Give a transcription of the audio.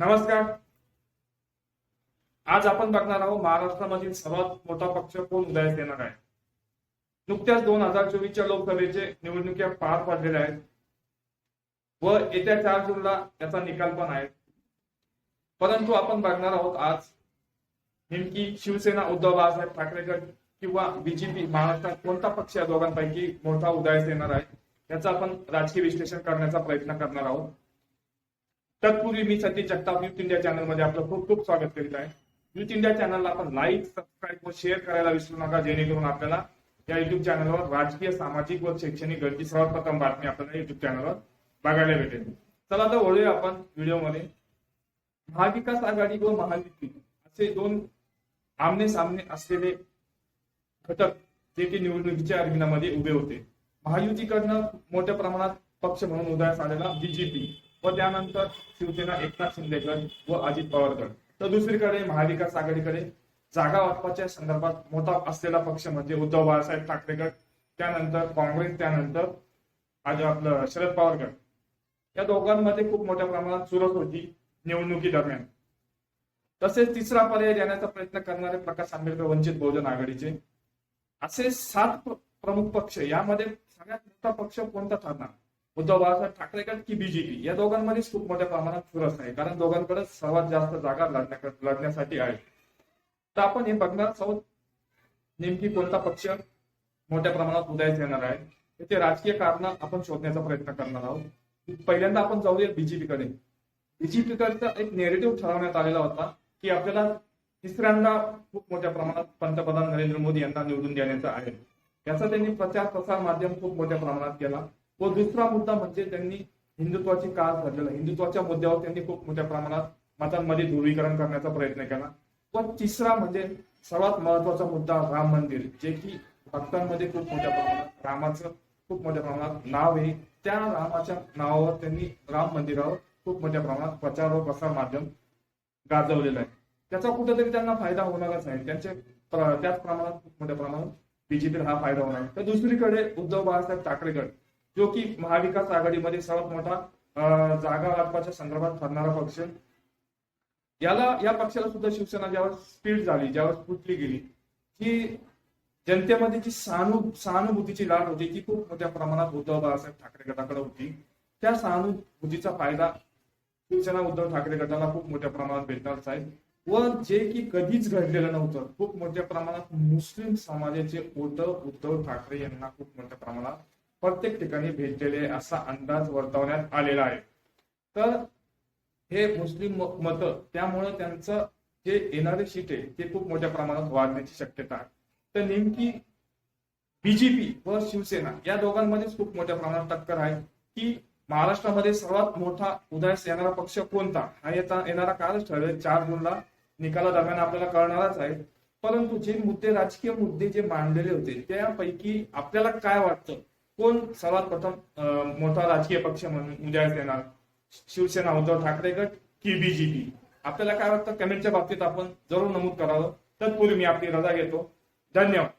नमस्कार. आज आपण बघणार आहोत महाराष्ट्रामधील सर्वात मोठा पक्ष कोण उदयास येणार आहे? नुकत्याच दोन हजार चोवीसच्या लोकसभेचे निवडणुका पार पडलेल्या आहेत. व येत्या चार जूनला त्याचा निकाल पण आहे. परंतु आपण बघणार आहोत आज नेमकी शिवसेना उद्धव बाळासाहेब ठाकरे गट किंवा बीजेपी महाराष्ट्रात कोणता पक्ष या दोघांपैकी मोठा उदयास येणार आहे याचं आपण राजकीय विश्लेषण करण्याचा प्रयत्न करणार आहोत. तत्पूर्वी मी सतीश जगताप युथ इंडिया चॅनलमध्ये आपलं खूप खूप स्वागत करीत आहे. युथ इंडिया चॅनलला आपण लाईक सबस्क्राईब व शेअर करायला विसरू नका जेणेकरून आपल्याला या युट्यूब चॅनलवर राजकीय सामाजिक व शैक्षणिक गरजी सर्वप्रथम बातमी आपल्याला युट्यूब चॅनलवर बघायला भेटेल. चला आता वळूया आपण व्हिडिओमध्ये महाविकास आघाडी व महायुती असे दोन आमने सामने असलेले घटक जे की निवडणुकीच्या अरविंदामध्ये उभे होते. महायुतीकडनं मोठ्या प्रमाणात पक्ष म्हणून उदयास आलेला बीजेपी व त्यानंतर शिवसेना एकनाथ शिंदेगड व अजित पवारगड तर दुसरीकडे महाविकास आघाडीकडे जागा वाटपाच्या संदर्भात मोठा असलेला पक्ष म्हणजे उद्धव बाळासाहेब ठाकरेकर त्यानंतर काँग्रेस त्यानंतर आज आपलं शरद पवारगड या दोघांमध्ये खूप मोठ्या प्रमाणात चुरस होती निवडणुकी दरम्यान. तसेच तिसरा पर्याय देण्याचा प्रयत्न करणारे प्रकाश आंबेडकर वंचित बहुजन आघाडीचे. असे सात प्रमुख पक्ष यामध्ये सगळ्यात मोठा पक्ष कोणता ठरणार? उद्धव बाळासाहेब ठाकरे गट की बीजेपी या दोघांमध्येच खूप मोठ्या प्रमाणात चुरस आहे. कारण दोघांकडे सर्वात जास्त जागा लढण्या लढण्यासाठी आहे. तर आपण हे बघणार आहोत नेमकी कोणता पक्ष मोठ्या प्रमाणात उदयास येणार आहे. त्याचे राजकीय कारण आपण शोधण्याचा प्रयत्न करणार आहोत. पहिल्यांदा आपण जाऊया बीजेपीकडे बीजेपीकडचा एक नेरेटिव्ह ठरवण्यात आलेला होता की आपल्याला तिसऱ्यांदा खूप मोठ्या प्रमाणात पंतप्रधान नरेंद्र मोदी यांना निवडून देण्याचा आहे. याचा त्यांनी प्रचार प्रसार माध्यम खूप मोठ्या प्रमाणात केला. व दुसरा मुद्दा म्हणजे त्यांनी हिंदुत्वाची काळ धरलेला हिंदुत्वाच्या मुद्द्यावर त्यांनी खूप मोठ्या प्रमाणात मतांमध्ये ध्रुवीकरण करण्याचा प्रयत्न केला. व तिसरा म्हणजे सर्वात महत्त्वाचा मुद्दा राम मंदिर जे की भक्तांमध्ये खूप मोठ्या प्रमाणात रामाचं खूप मोठ्या प्रमाणात नाव आहे. त्या रामाच्या नावावर त्यांनी राम मंदिरावर खूप मोठ्या प्रमाणात प्रचार व प्रसार माध्यम गाजवलेलं आहे. त्याचा कुठेतरी त्यांना फायदा होणारच नाही. त्यांचे त्याच प्रमाणात खूप मोठ्या प्रमाणात बीजेपीला हा फायदा होणार आहे. तर दुसरीकडे उद्धव बाळासाहेब ठाकरेगड जो की महाविकास आघाडीमध्ये सर्वात मोठा जागा वाटपाच्या संदर्भात ठरणारा पक्ष. याला या पक्षाला सुद्धा शिवसेना ज्यावेळेस स्पीड झाली ज्यावेळेस फुटली गेली की जनतेमध्ये जी सहानु सहानुभूतीची लाट होती ती खूप मोठ्या प्रमाणात उद्धव बाळासाहेब ठाकरे गटाकडे होती. त्या सहानुभूतीचा फायदा शिवसेना उद्धव ठाकरे गटाला खूप मोठ्या प्रमाणात भेटणारच आहे व जे की कधीच घडलेलं नव्हतं खूप मोठ्या प्रमाणात मुस्लिम समाजाचे ओट उद्धव ठाकरे यांना खूप मोठ्या प्रमाणात प्रत्येक ठिकाणी भेटलेले असा अंदाज वर्तवण्यात आलेला आहे. तर हे मुस्लिम मत त्यामुळे त्यांचं जे येणारे शीट आहे ते खूप मोठ्या प्रमाणात वाढण्याची शक्यता आहे. तर नेमकी बीजेपी व शिवसेना या दोघांमध्येच खूप मोठ्या प्रमाणात टक्कर आहे की महाराष्ट्रामध्ये सर्वात मोठा उदयास येणारा पक्ष कोणता? हा येता येणारा कालच ठरेल चार जूनला निकाला दरम्यान आपल्याला कळणारच आहे. परंतु जे मुद्दे राजकीय मुद्दे जे मांडलेले होते त्यापैकी आपल्याला काय वाटतं? कोण सर्वात प्रथम मोठा राजकीय पक्ष म्हणून उदयास येणार? शिवसेना उद्धव ठाकरे गट की बीजेपी आपल्याला काय वाटतं? कमेंटच्या बाबतीत आपण जरूर नमूद करावं. तत्पूर्वी मी आपली रजा घेतो. धन्यवाद.